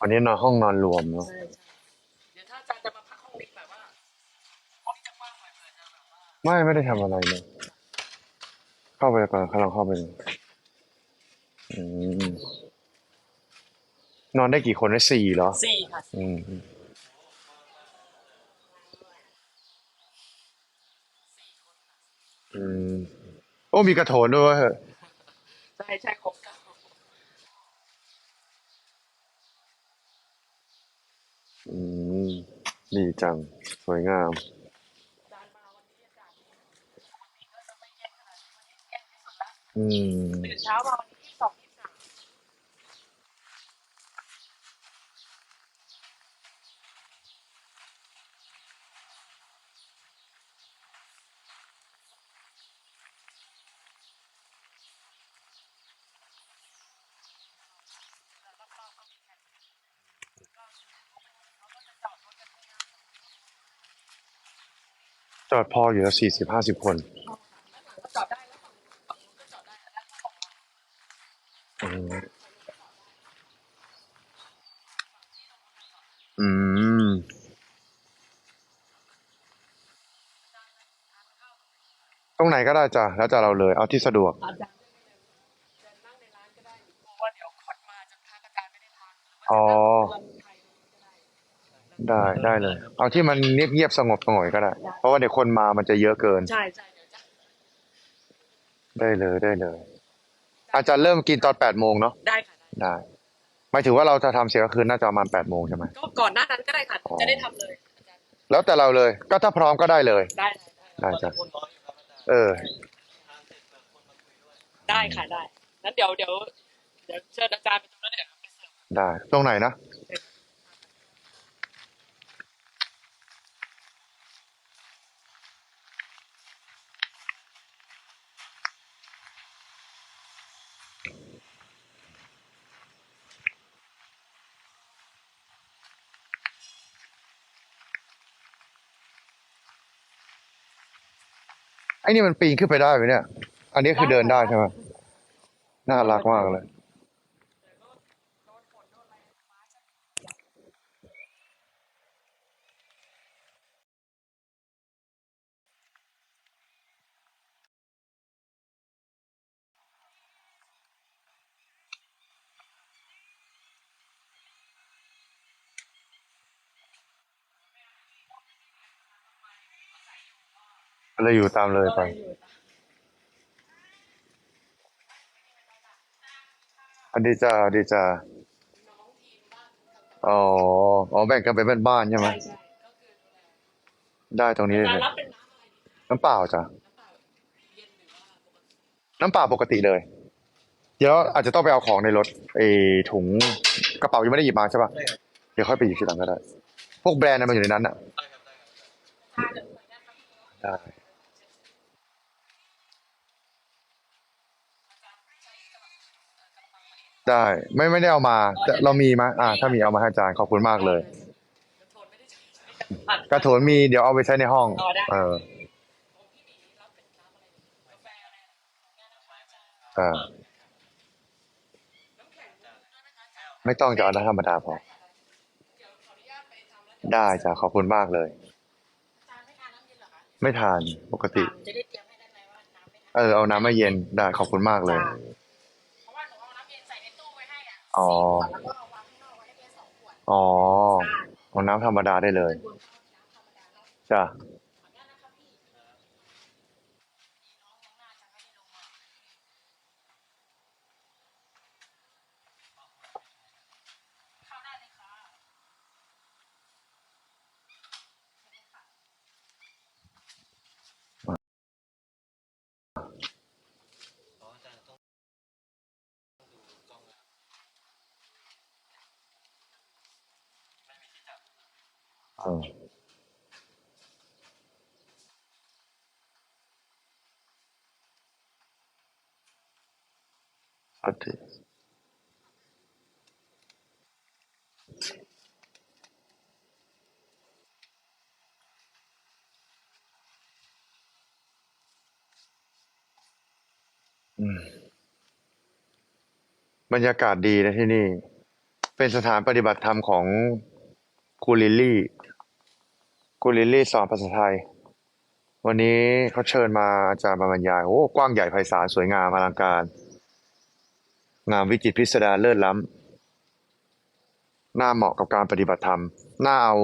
วันนี้นอนห้องนอนรวมเนาะใช่ใช่เดี๋ยวถ้าอาจารย์จะมาพักห้องนี้แบบว่าห้องนี้จะกว้างหน่อยเผื่อจะแบบว่าไม่ไม่ได้ทำอะไรเลยเข้าไปก่อนเขาลองเข้าไปดูอืมนอนได้กี่คนได้สี่เหรอ สี่ค่ะอืมอืมโอ้มีกระโถนด้วยเหรอใช่ใช่ครบเก้า อืมดีจัง สวยงาม อืม ตื่นเช้ามาวันนี้ยี่สิบสองยี่สิบสาม จอด พออยู่แล้วสี่สิบห้าสิบคนอืม ตรงไหนก็ได้จ้ะ แล้วจะเราเลย เอาที่สะดวก ได้ได้ได้เลย เอาที่มันเงียบเงียบๆสงบสงบก็ได้ เพราะว่าเดี๋ยวคนมามันจะเยอะเกิน ใช่ใช่เดี๋ยวจะได้เลยได้เลย อาจจะเริ่มกินตอนแปดโมงเนาะได้ค่ะได้ได้หมายถึงว่าเราจะทำเสียก็คือน่าจะประมาณแปดโมงใช่ไหม ก็ก่อนหน้านั้นก็ได้ค่ะ อ๋อ จะได้ทำเลยอาจารย์แล้วแต่เราเลย ก็ถ้าพร้อมก็ได้เลย ได้ได้ได้จ้ะเออ ได้ค่ะได้นั้นเดี๋ยวเดี๋ยวเดี๋ยวเชิญอาจารย์ไปตรงนั้นเดี๋ยวไปเสิร์ฟได้ ตรงไหนนะ ไอ้นี่มันปีนขึ้นไปได้ไหมเนี่ย อันนี้คือเดินได้ใช่ไหมน่ารักมากเลย เลยอยู่ตามเลยไปอันดีจ้าอันดีจ้าอ๋ออ๋อแบ่งกันเป็นบ้านๆใช่ไหมใช่ใช่ก็คือดูแลได้ตรงนี้เลอาจารยย์รับเป็นน้ำอะไรดีน้ำเปล่าจ้ะน้ำเปล่าเย็นหรือว่าปกติน้ำเปล่าปกติเลย เดี๋ยวอาจจะต้องไปเอาของในรถไอ้ถุงกระเป๋ายังไม่ได้หยิบมาใช่ป่ะเดี๋ยวค่อยไปหยิบทีหลังก็ได้ พวกแบรนด์น่ะมันอยู่ในนั้นอะทานเดี๋ยวขออนุญาตครับพี่โน้ตได้ ได้ไม่ไม่ได้เอามาแต่เรามีมาอ่า ถ้ามีเอามาให้อาจารย์ขอบคุณมากเลยโทนไม่ได้ใช้ไม่ได้กระโถนมีเดี๋ยวเอาไปใช้ในห้องอ๋อได้เออของพี่หนีรับเป็นน้ำอะไรดีกาแฟอะไรงานน้ำฟ้าจ้าอ่าน้ำแข็งด้วยนะคะอาจารย์ไม่ต้องจะเอาน้ำธรรมดาพอ เดี๋ยวขออนุญาตไปทำแล้วเดี๋ยวได้จ้ะขอบคุณมากเลยอาจารย์ไม่ทานน้ำเย็นเหรอคะไม่ทานปกติ จะได้เตรียมให้ได้ไหมว่าน้ำไม่ทานเออเอาน้ำมาเย็นได้ขอบคุณมากเลยเพ อะอ๋อสี่ขวดแล้วก็เอาวางข้างนอกไว้ให้เพียงสองขวดอ๋อค่ะเอาน้ำธรรมดาได้เลยบนข้าวน้ำธรรมดาเนาะจ้ะ ขออนุญาตนะคะพี่น้องน้องน่าจะไม่ได้ลงมาเข้าได้เลยค่ะ เออโอเคอืมบรรยากาศดีนะที่นี่ เป็นสถานปฏิบัติธรรมของครูลิล กูลิลี่สอนภาษาไทย วันนี้เขาเชิญมาอาจารย์มาบรรยาย โอ้ กว้างใหญ่ไพศาลสวยงามอลังการ งามวิจิตรพิสดารเลิศล้ำน่าเหมาะกับการปฏิบัติธรรม น่าเอา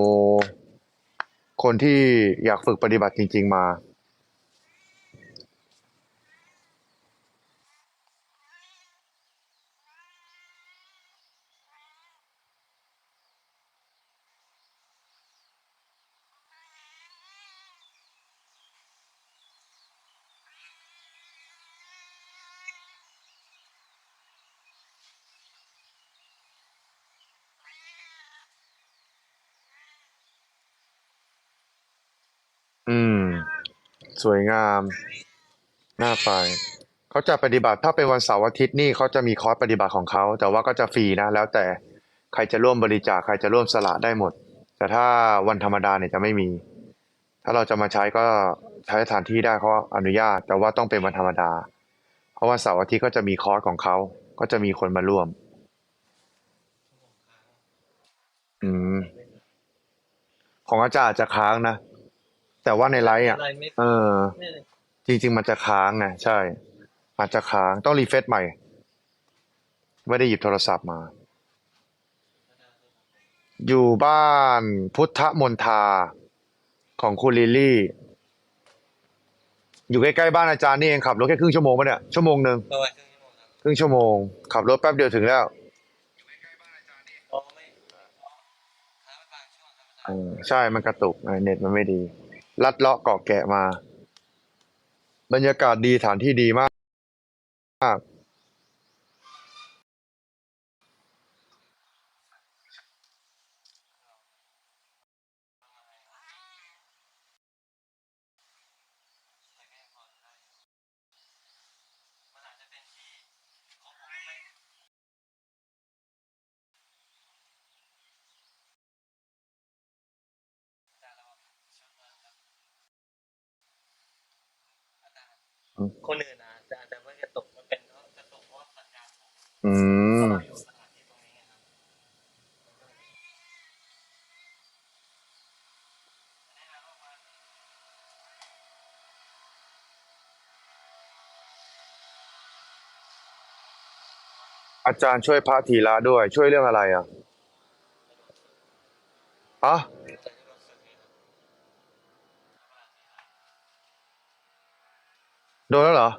คนที่อยากฝึกปฏิบัติจริง ๆ มา วยงาม น่าไปเขาจะปฏิบัติถ้าเป็นวันเสาร์อาทิตย์นี่เขาจะมีคอร์สปฏิบัติของเขา แต่ว่าก็จะฟรีนะ แล้วแต่ใครจะร่วมบริจาคใครจะร่วมสละได้หมด แต่ถ้าวันธรรมดาเนี่ยจะไม่มี ถ้าเราจะมาใช้ก็ใช้สถานที่ได้เขาอนุญาต แต่ว่าต้องเป็นวันธรรมดา เพราะว่าเสาร์อาทิตย์ก็จะมีคอร์สของเขา ก็จะมีคนมาร่วม อืมของอาจารย์อาจจะค้างนะ แต่ว่าในไลฟ์อะอะไรไม่เออเนี่ยจริง ๆ มันจะค้างไงใช่ อาจจะค้างต้องรีเฟซใหม่ ไม่ได้หยิบโทรศัพท์มา อยู่บ้านพุทธมนทาของคุณลิลลี่ อยู่ใกล้ๆบ้านอาจารย์นี่เองขับรถแค่ครึ่งชั่วโมงปะเนี่ยชั่วโมงหนึ่งประมาณครึ่งชั่วโมงครับครึ่งชั่วโมง ขับรถแป๊บเดียวถึงแล้วอ๋อไม่อ๋อค้างไปบางช่วงครับอาจารเอย์อใช่ มันกระตุกเน็ตมันไม่ดี ลัดเลาะเกาะแกะมา บรรยากาศดีสถานที่ดีมาก มันอาจจะเป็นที่ของผมไม่อาจารย์เราชอบมากครับอา จารย์อืมคนอื่นนะอาจารย์แต่ว่ากระตุกมันเป็นเพราะกระตุกเพราะสัญญาณผมอืมเราอยู่สถานที่ตรงนี้ไงครับอาจารย์ช่วยพระธีระด้วย ช่วยเรื่องอะไรอะอะ แต่ที่เราสึกเนี่ยครับ โดนแล้วเหรอ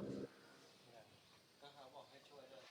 ก็เขาบอกให้ช่วยด้วย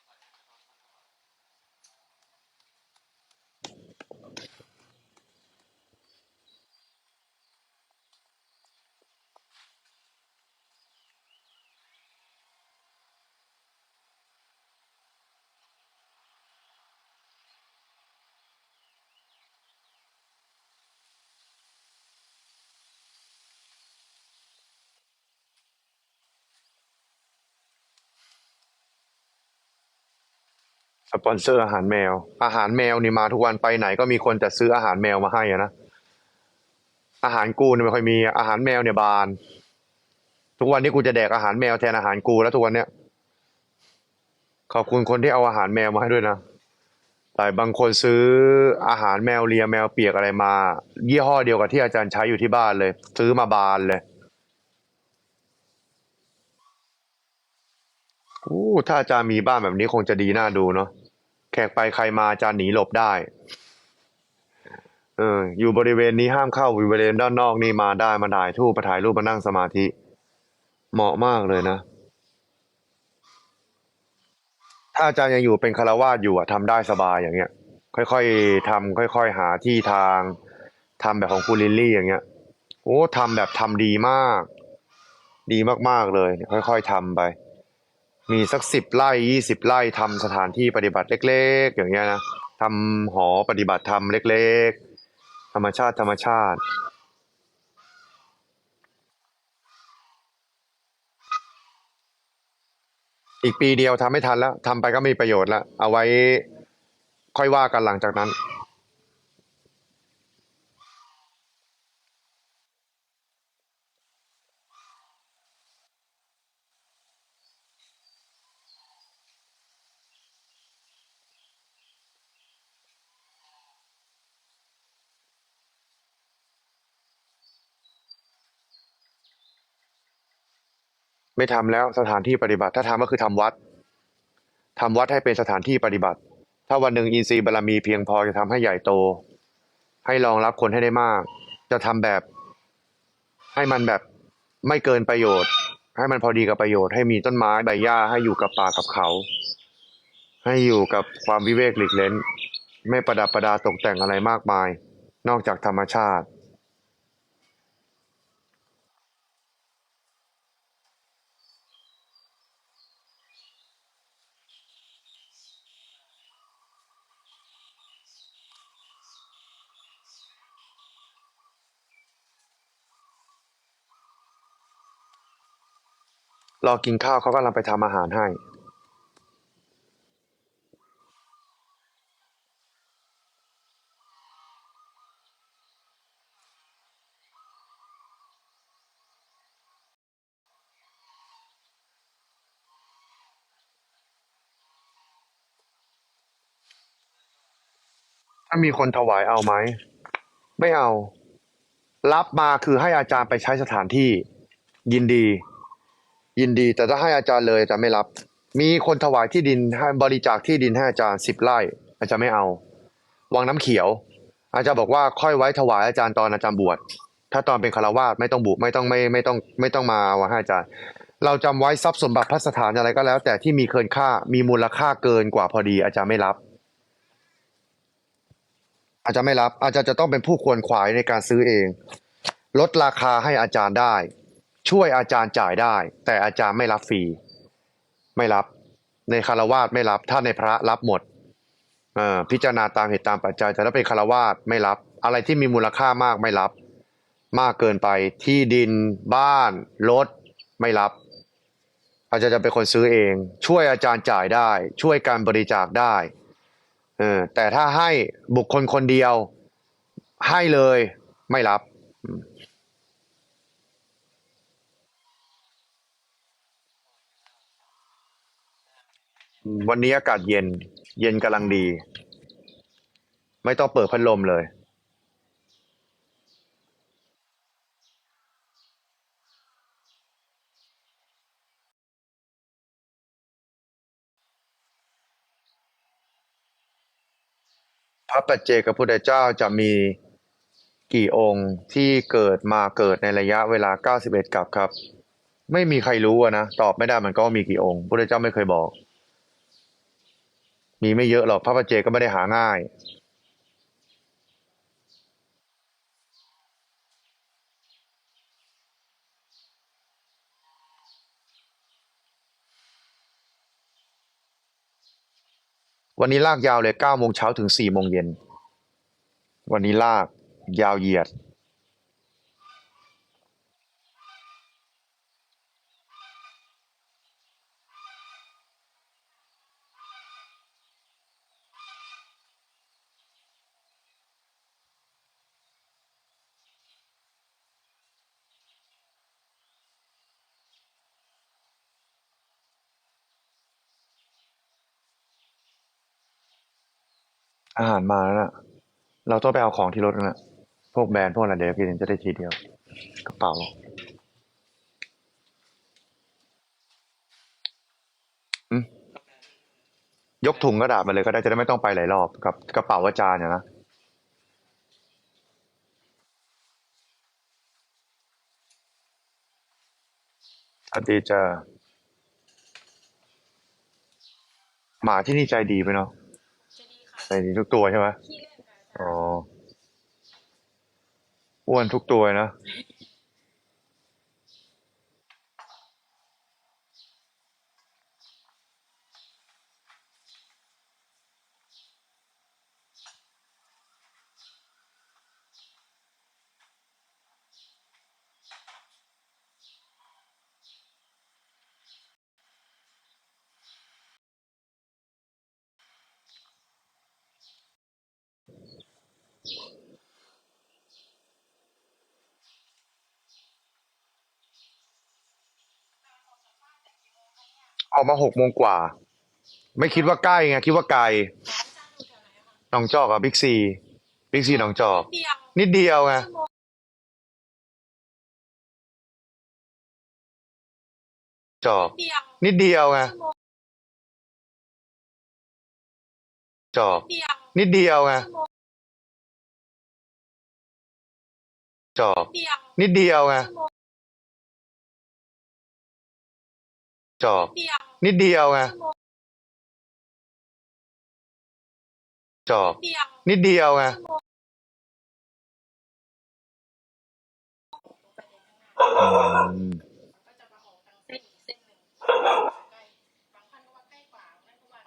สปอนเซอร์อาหารแมว อาหารแมวนี่มาทุกวันไปไหนก็มีคนจะซื้ออาหารแมวมาให้อะนะ อาหารกูเนี่ยไม่ค่อยมีอาหารแมวเนี่ยบาน ทุกวันนี้กูจะแดกอาหารแมวแทนอาหารกูแล้วทุกวันเนี้ยขอบคุณคนที่เอาอาหารแมวมาให้ด้วยนะแต่บางคนซื้ออาหารแมวเลียแมวเปียกอะไรมา ยี่ห้อเดียวกับที่อาจารย์ใช้อยู่ที่บ้านเลย ซื้อมาบานเลย อู้ถ้าอาจารย์มีบ้านแบบนี้คงจะดีน่าดูเนาะแขกไปใครมาอาจารย์หนีหลบได้ เออ อยู่บริเวณนี้ห้ามเข้าบริเวณด้านนอกนี่มาได้มาถ่ายทูปมาถ่ายรูปมานั่งสมาธิ เหมาะมากเลยนะ ถ้าอาจารย์ยังอยู่เป็นคารวาสอยู่อะทำได้สบายอย่างเงี้ย ค่อยๆทำค่อยๆหาที่ทางทำแบบของคุณลิลลี่อย่างเงี้ย โอ้ทำแบบทำดีมาก ดีมากๆเลยเนี่ยค่อยๆทำไป มีสักสิบไร่ยี่สิบไร่ทำสถานที่ปฏิบัติเล็ก ๆ อย่างเงี้ยนะทำหอปฏิบัติธรรมเล็ก ๆ ธรรมชาติธรรมชาติอีกปีเดียวทำไม่ทันแล้วทำไปก็ไม่มีประโยชน์แล้วเอาไว้ค่อยว่ากันหลังจากนั้น ไม่ทำแล้วสถานที่ปฏิบัติ ถ้าทำก็คือทำวัดทำวัดให้เป็นสถานที่ปฏิบัติ ถ้าวันหนึ่งอินทรีย์บารรมีเพียงพอจะทำให้ใหญ่โต ให้รองรับคนให้ได้มาก จะทำแบบ ให้มันแบบไม่เกินประโยชน์ ให้มันพอดีกับประโยชน์ ให้มีต้นไม้ใบหญ้าให้อยู่กับป่ากับเขา ให้อยู่กับความวิเวกหลีกเล้น ไม่ประดับประดาตกแต่งอะไรมากมาย นอกจากธรรมชาติ รอกินข้าวเขากำลังไปทำอาหารให้ถ้ามีคนถวายเอาไหม ไม่เอา รับมาคือให้อาจารย์ไปใช้สถานที่ ยินดี ยินดีแต่ถ้าให้อาจารย์เลยอาจารย์ไม่รับ มีคนถวายที่ดินให้บริจาคที่ดินให้อาจารย์สิบไร่ อาจารย์ไม่เอา วังน้ำเขียว อาจารย์บอกว่าค่อยไว้ถวายอาจารย์ตอนอาจารย์บวชถ้าตอนเป็นคารวาสไม่ต้องบุไม่ต้องไม่ไม่ต้องไม่ต้องมาเอาให้อาจารย์ เราจำไว้ทรัพย์สมบัติพระสถานอะไรก็แล้ว แต่ที่มีเกินค่ามีมูลค่าเกินกว่าพอดี อาจารย์ไม่รับ อาจารย์ไม่รับ อาจารย์จะต้องเป็นผู้ควรขวายในการซื้อเอง ลดราคาให้อาจารย์ได้ ช่วยอาจารย์จ่ายได้ แต่อาจารย์ไม่รับฟรีไม่รับ ในคารวาสไม่รับ ถ้าในพระรับหมดพิจารณาตามเหตุตามปัจจัย แต่ถ้าเป็นคารวาสไม่รับ อะไรที่มีมูลค่ามากไม่รับ มากเกินไปที่ดิน บ้าน รถ ไม่รับ อาจารย์จะเป็นคนซื้อเอง ช่วยอาจารย์จ่ายได้ ช่วยการบริจาคได้ออแต่ถ้าให้บุคคลคนเดียวให้เลยไม่รับ วันนี้อากาศเย็น เย็นกำลังดี ไม่ต้องเปิดพัดลมเลย พระปัจเจกพุทธเจ้าจะมีกี่องค์ที่เกิดมาเกิดในระยะเวลา 91 กับครับ ไม่มีใครรู้อะนะ ตอบไม่ได้มันก็มีกี่องค์พุทธเจ้าไม่เคยบอก มีไม่เยอะหรอกพระปัจเจกก็ไม่ได้หาง่ายวันนี้ลากยาวเลยเก้าโมงเช้าถึงสี่โมงเย็น วันนี้ลากยาวเหยียด อาหารมาแล้วนะเราต้องไปเอาของที่รถนะพวกแบรนด์พวกอะไรเดี๋ยวกินจะได้ทีเดียว กระเป๋าอืมยกถุงกระดาษมาเลยก็ได้จะได้ไม่ต้องไปหลายรอบกับกระเป๋าอาจารย์เนี่ยนะสวัสดีจ้าหมาที่นี่ใจดีไปเนาะ ใจดีทุกตัวใช่ไหมขี้เล่นค่ะอาจารย์อ๋ออ้วนทุกตัวนะ ออกมาหกโมงกว่า ไม่คิดว่าใกล้ไงคิดว่าไกลอาจารย์อยู่แถวไหนอะคะหนองจอกอะบิ๊กซีบิ๊กซีหนองจอก เดียวนิดเดียวไง ชั่วโมงจอก เดียวนิดเดียวไง ชั่วโมงจอก เดียวนิดเดียวไง ชั่วโมงจอก เดียวนิดเดียวไง ชั่วโมง จอกเดียวนิดเดียวไงชั่วโมงจอกเดียวนิดเดียวไงชั่วโมงอืมก็จะมาออกทางเส้นอีกเส้นหนึ่งใกล้บางท่านก็ว่าใกล้กว่านั่นก็ว่า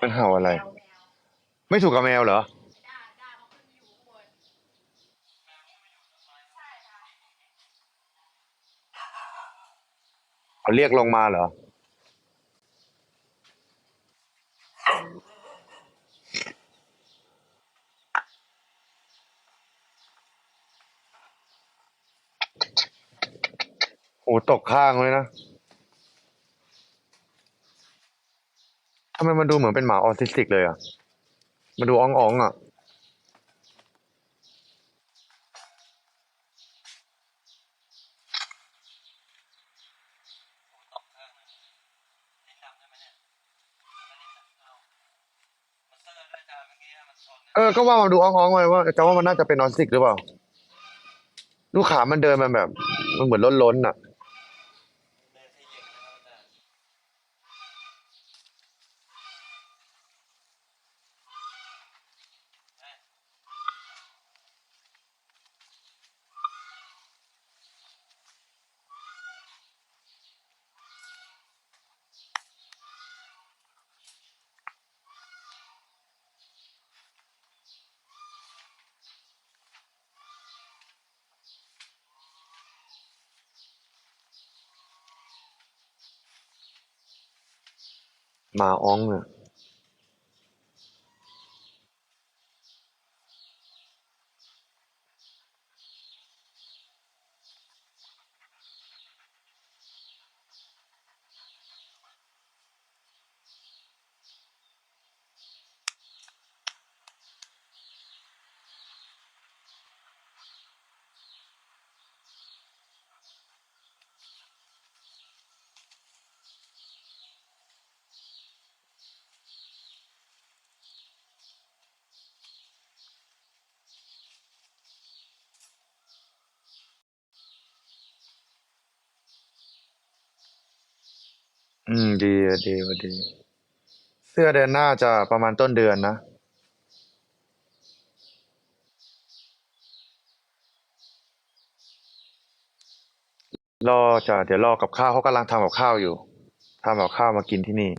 มันเห่าอะไรแมวแมวไม่ถูกกับแมวเหรอ ด้าด้าเขาขึ้นอยู่ข้างบนใช่ค่ะ เขาเรียกลงมาเหรอ โอ้ตกข้างเลยนะทำไมมันดูเหมือนเป็นหมาออทิสติกเลยอะ มันดูอ่องๆอะ ตกข้างเลยลิ้นดำได้ไหมเนี่ยเอามันเซอร์ด้วยจ้าเมื่อกี้มันชน เออ ก็ว่ามันดูอ้องๆเลยว่าจะว่ามันน่าจะเป็นนอนสติกหรือเปล่าดูขามันเดินมันแบบ มันเหมือนล้นๆอะ เดินให้เหย็กนะครับอาจารย์ หมา อืม ดีอะดีอะดี เสื้อเดือนหน้าจะประมาณต้นเดือนนะ รอจะเดี๋ยวรอกับข้าวเขากำลังทำกับข้าวอยู่ทำกับข้าวมากินที่นี่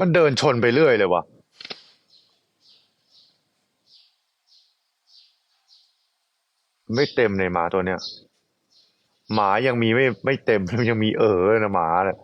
มันเดินชนไปเรื่อยเลยวะไม่เต็มในหมาตัวเนี้ย หมายังมีไม่ไม่เต็มยังมีเออนะหมาเนี่ย